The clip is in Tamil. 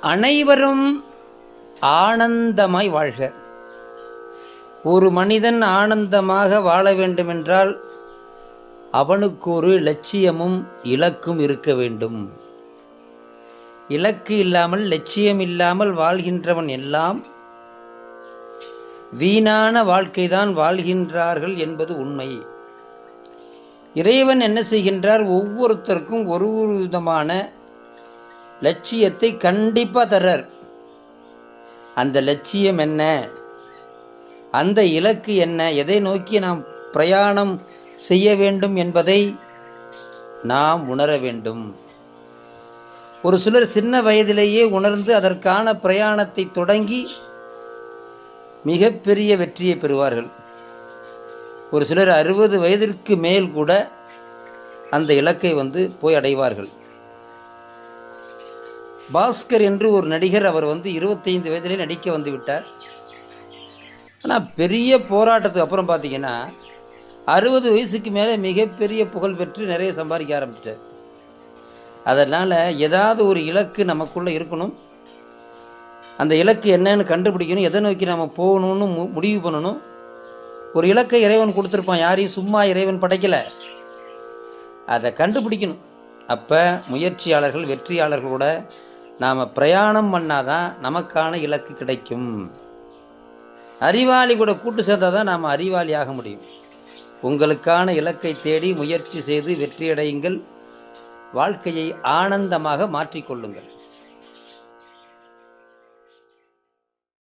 அனைவரும் ஆனந்தமாய் வாழ்க. ஒரு மனிதன் ஆனந்தமாக வாழ வேண்டுமென்றால் அவனுக்கு ஒரு லட்சியமும் இலக்கும் இருக்க வேண்டும். இலக்கு இல்லாமல் லட்சியம் இல்லாமல் வாழ்கின்றவன் எல்லாம் வீணான வாழ்க்கைதான் வாழ்கின்றார்கள் என்பது உண்மை. இறைவன் என்ன செய்கின்றார்? ஒவ்வொருத்தருக்கும் ஒரு ஒரு விதமான லட்சியத்தை கண்டிப்பாக தர்றார். அந்த லட்சியம் என்ன? அந்த இலக்கு என்ன? எதை நோக்கி நாம் பிரயாணம் செய்ய வேண்டும் என்பதை நாம் உணர வேண்டும். ஒரு சிலர் சின்ன வயதிலேயே உணர்ந்து அதற்கான பிரயாணத்தை தொடங்கி மிகப்பெரிய வெற்றியை பெறுவார்கள். ஒரு சிலர் அறுபது வயதிற்கு மேல் கூட அந்த இலக்கை வந்து போய் அடைவார்கள். பாஸ்கர் என்று ஒரு நடிகர் அவர் வந்து இருபத்தைந்து வயதிலே நடிக்க வந்து விட்டார். ஆனால் பெரிய போராட்டத்துக்கு அப்புறம் பார்த்தீங்கன்னா அறுபது வயசுக்கு மேலே மிகப்பெரிய புகழ் பெற்று நிறைய சம்பாதிக்க ஆரம்பிச்சிட்டார். அதனால் ஏதாவது ஒரு இலக்கு நமக்குள்ளே இருக்கணும். அந்த இலக்கு என்னன்னு கண்டுபிடிக்கணும். எதை நோக்கி நம்ம போகணும்னு மு முடிவு பண்ணணும். ஒரு இலக்கை இறைவன் கொடுத்துருப்பான். யாரையும் சும்மா இறைவன் படைக்கலை. அதை கண்டுபிடிக்கணும். அப்போ முயற்சியாளர்கள் வெற்றியாளர்களோட நாம் பிரயாணம் பண்ணாதான் நமக்கான இலக்கு கிடைக்கும். அறிவாளி கூட கூட்டு சேர்ந்தால் தான் நாம் அறிவாளி ஆக முடியும். உங்களுக்கான இலக்கை தேடி முயற்சி செய்து வெற்றியடையுங்கள். வாழ்க்கையை ஆனந்தமாக மாற்றிக்கொள்ளுங்கள்.